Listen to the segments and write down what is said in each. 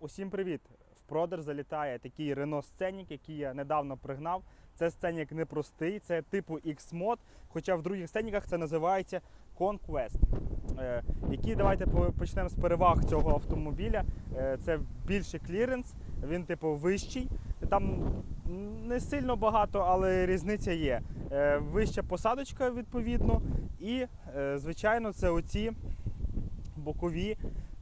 Усім привіт! В продаж залітає такий Renault Scenic, який я недавно пригнав. Це Scenic непростий, це типу X-Mod, хоча в других Сценіках це називається Conquest. Е, які давайте почнемо з переваг цього автомобіля. Е, це більший кліренс, він типу вищий. Там не сильно багато, але різниця є. Е, вища посадочка відповідно, і е, звичайно, це оці бокові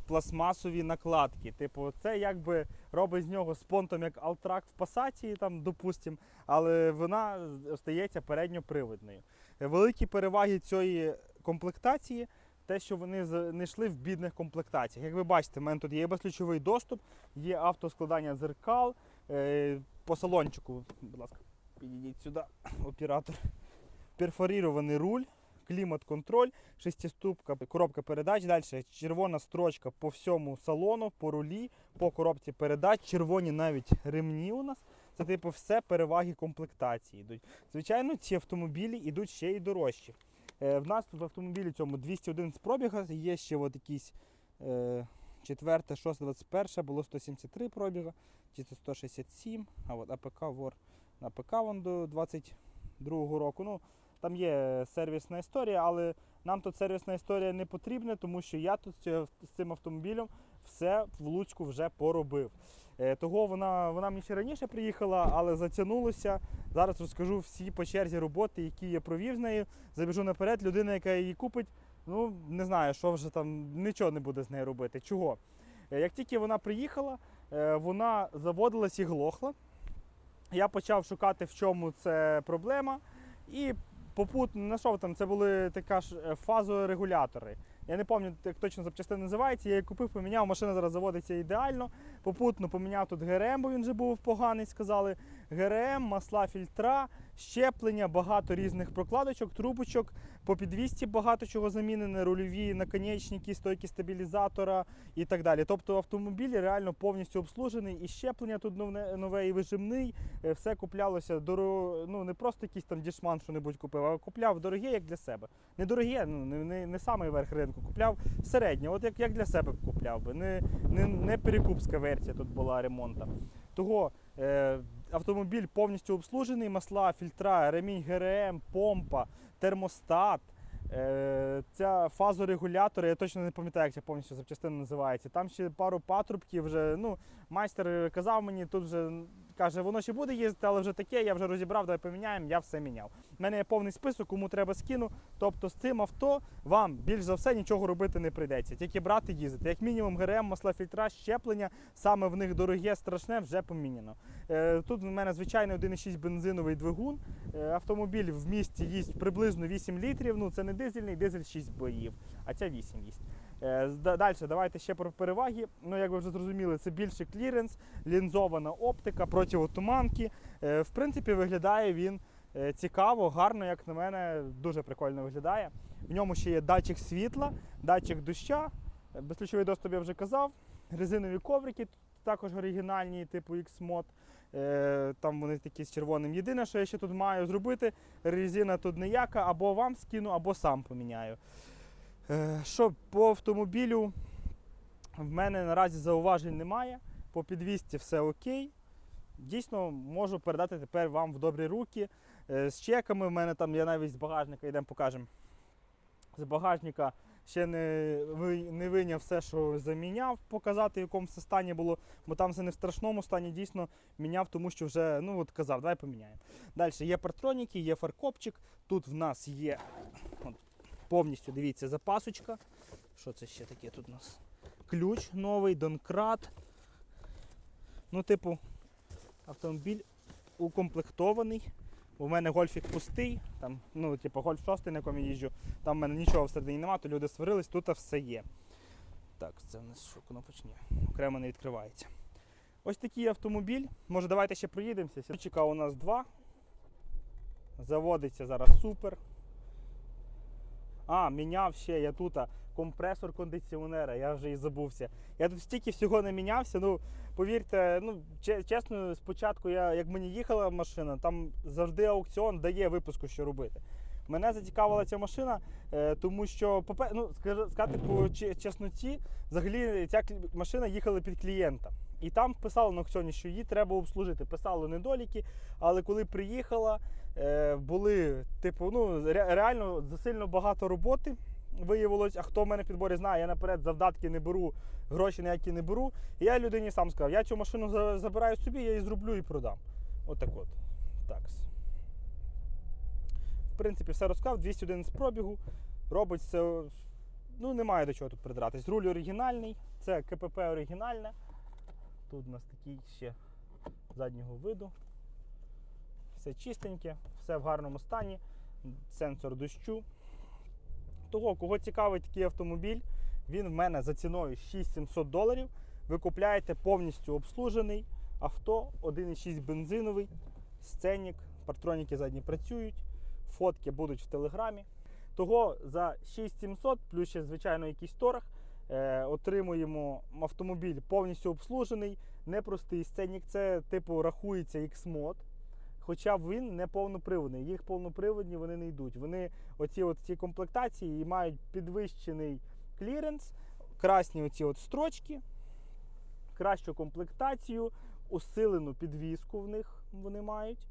пластмасові накладки. Типу, це якби робить з нього спонтом як Алтрак в пасаті, там, допустим, але вона остається передньоприводною. Великі переваги цієї комплектації. Те, що вони не йшли в бідних комплектаціях. Як ви бачите, в мене тут є безключовий доступ, є автоскладання дзеркал. Е, по салончику, будь ласка, підійдіть сюди, оператор. Перфорірований руль, клімат-контроль, шестиступка, коробка передач. Далі червона строчка по всьому салону, по рулі, по коробці передач, червоні навіть ремні у нас. Це типу все переваги комплектації йдуть. Звичайно, ці автомобілі йдуть ще й дорожчі. Е, в нас в автомобілі цьому 211 пробіга, є ще от якісь е, 4, 6, 21, було 173 пробіга, чи це 167, а от АПК ВОР на АПК вон до 22 року. Ну, там є сервісна історія, але нам тут сервісна історія не потрібна, тому що я тут з цим автомобілем все в Луцьку вже поробив. Е, Того вона, вона мені ще раніше приїхала, але затягнулося. Зараз розкажу всі по черзі роботи, які я провів з нею. Забіжу наперед, людина, яка її купить, ну не знаю, що вже там нічого не буде з нею робити. Чого? Е, Як тільки вона приїхала, е, вона заводилась і глохла. Я почав шукати, в чому це проблема. І попутно знайшов там, це були така ж е, фазорегулятори. Я не пам'ятаю, як точно запчастина називається. Я її купив, поміняв, машина зараз заводиться ідеально. Попутно поміняв тут ГРМ, бо він вже був поганий, сказали. ГРМ, масла фільтра, щеплення, багато різних прокладочок, трубочок. По підвісті багато чого замінене, рульові наконечники, стойки стабілізатора і так далі. Тобто автомобіль реально повністю обслужений, і щеплення тут нове, нове і вижимний. Е, Все куплялося доро... ну не просто якийсь там дішман, що небудь купив, а купляв дороге, як для себе. Не дороге, ну не, не, не самий верх ринку, купляв середнє, от як, як для себе купляв би. Не, не, не перекупська версія тут була ремонту. Того е, автомобіль повністю обслужений, масла, фільтра, ремінь ГРМ, помпа, термостат. Е, ця фазорегулятор, я точно не пам'ятаю, як ця повністю запчастина називається. Там ще пару патрубків вже. Ну, майстер казав мені, тут вже каже, воно ще буде їздити, але вже таке, я вже розібрав, давай поміняємо, я все міняв. У мене є повний список, кому треба скину. Тобто з цим авто вам більш за все нічого робити не прийдеться. Тільки брати їздити. Як мінімум ГРМ, масла фільтра, щеплення, саме в них дороге, страшне, вже поміняно. Е, Тут в мене звичайний 1,6 бензиновий двигун. Е, Автомобіль в місті їсть приблизно 8 літрів. Ну це не дизельний, дизель 6 боїв, а ця 8 їсть. Далі, давайте ще про переваги. Ну, як ви вже зрозуміли, це більший кліренс, лінзована оптика, противотуманки. Е, В принципі, виглядає він е, цікаво, гарно, як на мене, дуже прикольно виглядає. В ньому ще є датчик світла, датчик доща, е, безключовий доступ я вже казав, резинові коврики, також оригінальні, типу X-Mod. Е, Там вони такі з червоним. Єдине, що я ще тут маю зробити, резина тут ніяка, або вам скину, або сам поміняю. Е, Що по автомобілю в мене наразі зауважень немає. По підвісті все окей. Дійсно, можу передати тепер вам в добрі руки. Е, З чеками в мене там, я навіть з багажника йдемо покажемо. З багажника ще не, не виняв все, що заміняв, показати, в якому це стані було, бо там все не в страшному стані, дійсно міняв, тому що вже ну, от казав, давай поміняємо. Далі є партроніки, є фаркопчик. Тут в нас є от, повністю, дивіться, запасочка. Що це ще таке тут у нас? Ключ новий, донкрат. Ну, типу, автомобіль укомплектований. У мене гольфік пустий, там, ну, типу, гольф 6, на якому я їжджу, там в мене нічого всередині немає, то люди сварились, тут все є. Так, це в нас що, кнопочні, окремо не відкривається. Ось такий автомобіль. Може, давайте ще проїдемося. Січика у нас два. Заводиться зараз супер. А, міняв ще я тут компресор кондиціонера, я вже і забувся. Я тут стільки всього не мінявся. Ну, повірте, ну че- чесно, спочатку я, як мені їхала машина, там завжди аукціон дає випуску, що робити. Мене зацікавила ця машина, е, тому що, ну, сказати по чесноті, взагалі ця машина їхала під клієнта. І там писало на аукціоні, що її треба обслужити. Писало недоліки, але коли приїхала, е, були, типу, ну, реально засильно багато роботи виявилось. А хто в мене в підборі знає, я наперед завдатки не беру, гроші ніякі не беру. І я людині сам сказав, я цю машину забираю собі, я її зроблю і продам. Отак от. Такс. В принципі, все розказав, 211 пробігу. Робить все. Ну, немає до чого тут придиратись. Руль оригінальний, це КПП оригінальне. Тут у нас такий ще заднього виду. Все чистеньке, все в гарному стані, сенсор дощу. Того, кого цікавить такий автомобіль, він в мене за ціною 6700 доларів. Ви купляєте повністю обслужений авто, 1,6 бензиновий, сценік, партроніки задні працюють, фотки будуть в телеграмі. Того за 6700, плюс ще, звичайно, якийсь торг, отримуємо автомобіль повністю обслужений, непростий сценік. Це типу рахується X-мод. Хоча він не повноприводний. Їх повноприводні вони не йдуть. Вони оці от ці комплектації і мають підвищений кліренс, красні оці от строчки, кращу комплектацію, усилену підвіску в них вони мають.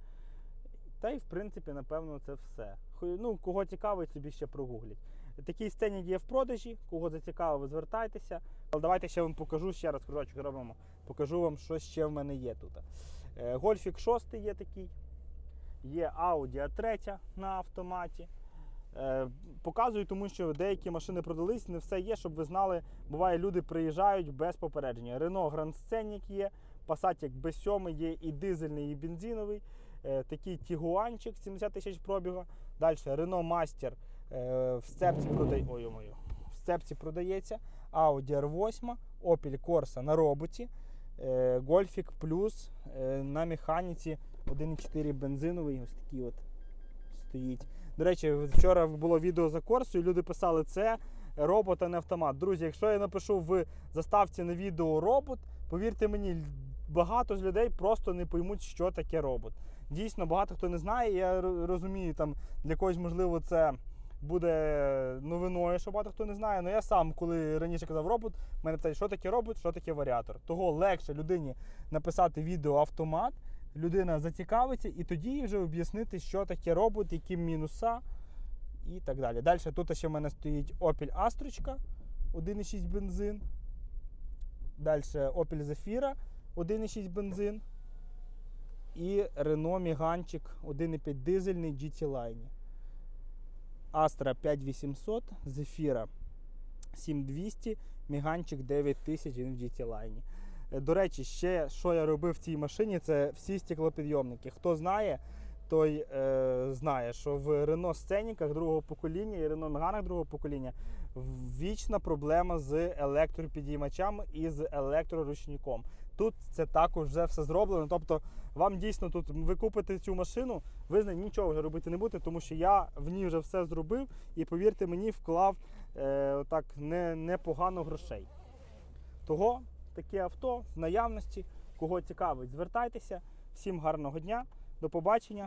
Та й в принципі, напевно, це все. Ну, кого цікавить, собі ще прогугліть. Такий сценік є в продажі, кого зацікавив, звертайтеся. Але давайте ще вам покажу, ще раз кружочок робимо. Покажу вам, що ще в мене є тут. Е, Гольфік 6 є такий. Є Audi A3 на автоматі. Е, Показую, тому що деякі машини продались, не все є, щоб ви знали. Буває, люди приїжджають без попередження. Renault Grand Scenic є, Passat B7 є і дизельний, і бензиновий. Е, Такий Тігуанчик 70 тисяч пробігу. Далі Renault Master в сцепці продає. Ой, ой, в сцепці продається. Audi R8, Opel Corsa на роботі. Е, Гольфік Плюс е, на механіці 1,4 бензиновий, ось такий от стоїть. До речі, вчора було відео за Корсою, люди писали, це робот, а не автомат. Друзі, якщо я напишу в заставці на відео робот, повірте мені, багато з людей просто не поймуть, що таке робот. Дійсно, багато хто не знає. Я розумію, там для когось, можливо, це буде новиною, що багато хто не знає. Але я сам, коли раніше казав робот, мене питають, що таке робот, що таке варіатор. Того легше людині написати відео автомат, людина зацікавиться, і тоді вже об'яснити, що таке робот, які мінуса і так далі. Далі тут ще в мене стоїть Opel Astra 1,6 бензин. Далі Opel Zafira 1,6 бензин. І Renault Міганчик 1,5 дизельний GT Line. Astra 5800, Zafira 7200, Міганчик 9000, він в GT Line. Е, До речі, ще що я робив в цій машині, це всі стеклопідйомники. Хто знає, той е, знає, що в Renault Сценіках другого покоління і Renault Megane другого покоління вічна проблема з електропідіймачами і з електроручником. Тут це також вже все зроблено. Тобто, вам дійсно тут ви купите цю машину, ви з нею нічого вже робити не будете, тому що я в ній вже все зробив і повірте мені, вклав е, так не, непогано грошей. Того таке авто в наявності. Кого цікавить, звертайтеся. Всім гарного дня, до побачення.